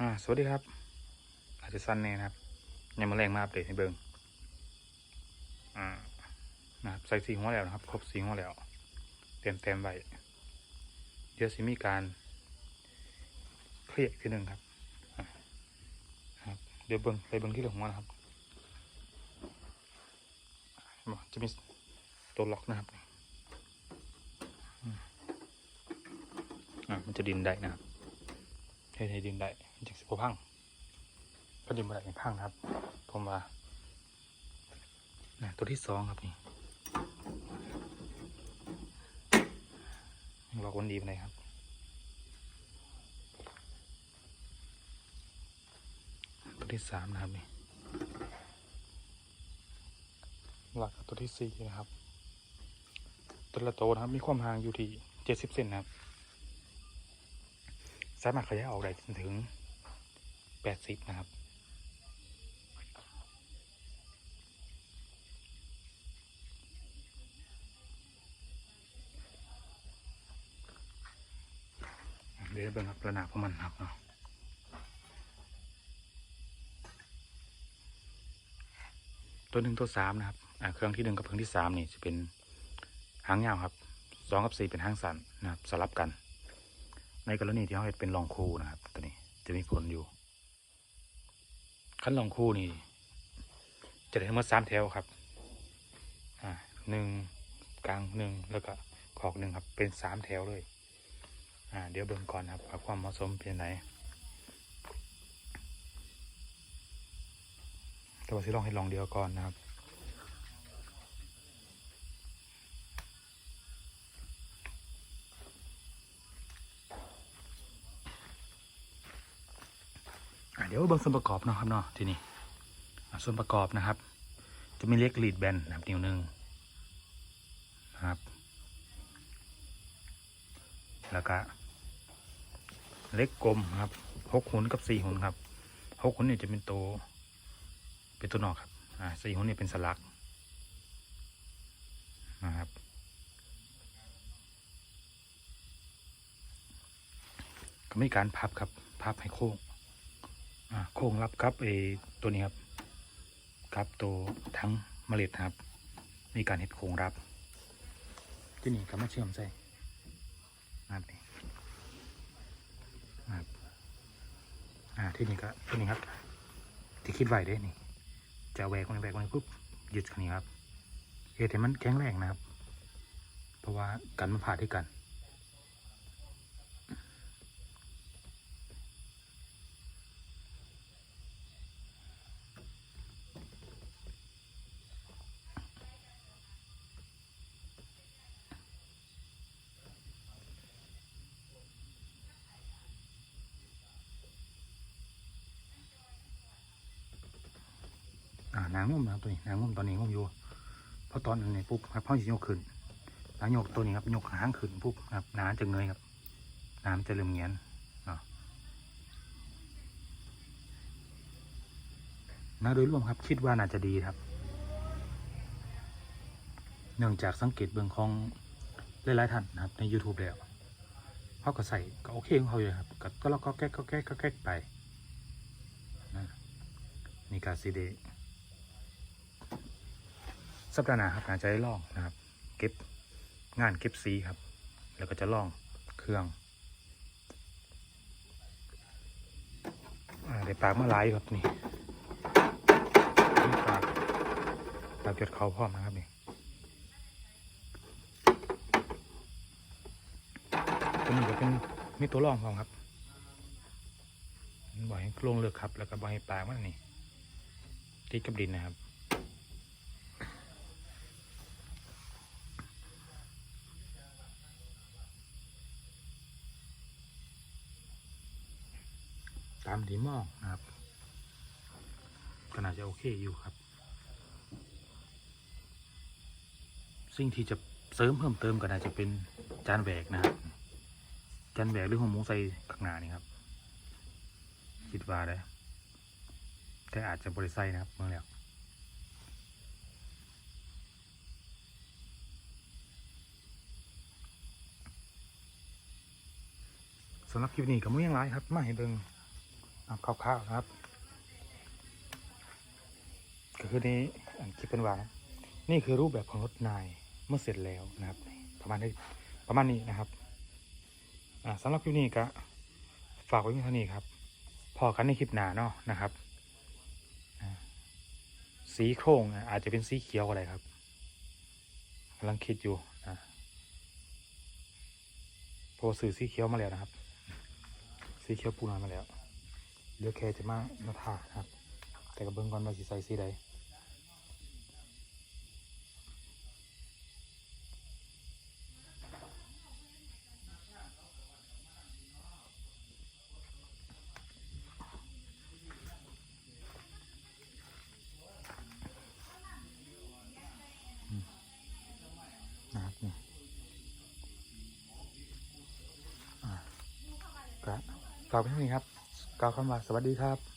อ่า สวัสดีครับ อาจจะสั้นแน่นะครับยังมาแรงมาอัปเดตให้เบิงอ่า นะครับ ใส่สีหัวแล้วนะครับ ครบสีหัวแล้ว เต็มเต็มไว้เดี๋ยวสิมีการเคลียร์ทีหนึ่งครับครับ เดี๋ยวเบิงไปเบิงที่เหลือหันะครับ จะมีตัวล็อกนะครับอ่ามันจะดินได้นะครับเฮ็ดให้ดินได้ มันจังสิบพังก็ดินบ่ได้ให้พังนะครับ ผมว่านะตัวที่สองครับนี่ยังบอกวันดีไปไหนใดครับตัวที่สามนะครับนี่หลักตัวที่สี่นะครับตัวละโตวนะครับ มีความห่างอยู่ที่เจ็ดสิบเซนนะครับ สามารถขยายออกได้ถึง แปดสิบนะครับ เดี๋ยวเบิ่งครับระนาบของมันครับเนาะตัวหนึ่งตัวสามนะครับเครื่องที่หนึ่งกับเครื่องที่สามนี่จะเป็นหางยาวครับสองกับสี่เป็นหางสั้นนะครับสลับกัน ในกรณีที่เขาเห็นเป็นรองคู่นะครับ ตัวนี้จะมีผลอยู่ ขั้นรองคู่นี่ จะได้ทั้งหมดสามแถวครับอ่าหนึ่งกลางหนึ่งแล้วก็ขอกหนึ่งครับเป็นสามแถวเลย อ่า เดี๋ยวเบิ่งก่อนนะครับว่าความเหมาะสมเป็นไหนแต่ว่าสิลองให้ลองเดียวก่อนนะครับ ดี๋ยวเบิ่งส่วนประกอบเนาะครับเนาะทีนี้อ่ส่วนประกอบนะครับ จะมีเล็กลีดแบนนะครับนิ้วหนึ่งนะครับ แล้วก็เล็กกลมครับหกหุนกับสี่หุนครับหกหุนเนี่ยจะเป็นตัวเป็นตัวนอกครับอ่าสี่หุนเนี่ยเป็นสลักนะครับก็มีการพับครับ พับให้โค้ง โค้งรับครับไอตัวนี้ครับครับตัวทั้งเมล็ดครับ มีการเห็ดโค้งรับที่นี่ก็มาเชื่อมใส่นะครับนี่ครับอ่าที่นี่ก็ที่นี่ครับ ที่คิดไว้เด้นี่ จะแหวกมันแหวกมันปุ๊บหยุดคันนี้ครับเฮ็ดให้มันแข็งแรงนะครับ เพราะว่ากันมันผ่าด้วยกัน นางงุ่มนะครับตัวนี้นางงุ่มตอนนี้งุ่มอยู่เพราะตอนนี้ปุ๊บครับพ่อจะยกขึ้นนางยกตัวนี้ครับยกหางขึ้นปุ๊บครับน้ำจะเงยครับน้ำจะเริ่มเงียนเนาะนะโดยรวมครับคิดว่าน่าจะดีครับ เนื่องจากสังเกตเบื้องของหลายๆท่านนะครับใน YouTube แล้วเขาก็ใส่ก็โอเคของเขาอยู่ครับ ก็เราก็แก๊กก็แก๊กก็แก๊กไปนะนี่การซีเด สัปดาห์หน้าครับอาจจะได้ลองนะครับ เก็บงานเก็บสีครับ แล้วก็จะลองเครื่องอาได้ปากมาหลายครับนี่ปากปากจดเขาพร้อมนะครับนี่ตัวนี้จะเป็นมีตัวรองพร้อมครับบ่อยให้โครงเลือกครับ แล้วก็บ่อยให้ปากมันนี่ติดกับดินนะครับ ตามที่มองนะครับก็น่าจะโอเคอยู่ครับ สิ่งที่จะเสริมเพิ่มเติมก็น่าจะเป็นจานแหวกนะครับจานแหวกหรือหัวหมูใส่ข้างหน้านี่ครับคิดว่าได้แต่อาจจะบริไซนะครับเมื่อแล้วสำหรับคลิปนี้ก็ไม่ยังไรครับมาให้เบิ่ง เอาคร่าวๆนะครับ ก็คือนี้อันคิดเป็นว่านี่คือรูปแบบของรถนายเมื่อเสร็จแล้วนะครับ ประมาณนี้ประมาณนี้นะครับอ่าสำหรับคลิปนี้ก็ฝากไว้เพียงเท่านี้ครับ พอกันในคลิปหน้าเนาะนะครับ สีโครงอาจจะเป็นสีเขียวอะไรครับกำลังคิดอยู่นะพอสื่อสีเขียวมาแล้วนะครับ สีเขียวปูนานมาแล้ว ดี๋ยวแคจะมามาทาครับ แต่กับเบิ้งก่อนว่าสิใส่สีใดนะครับนี่อ่าก็ฝากไว้เท่นี้ครับ กล่าวคำว่าสวัสดีครับ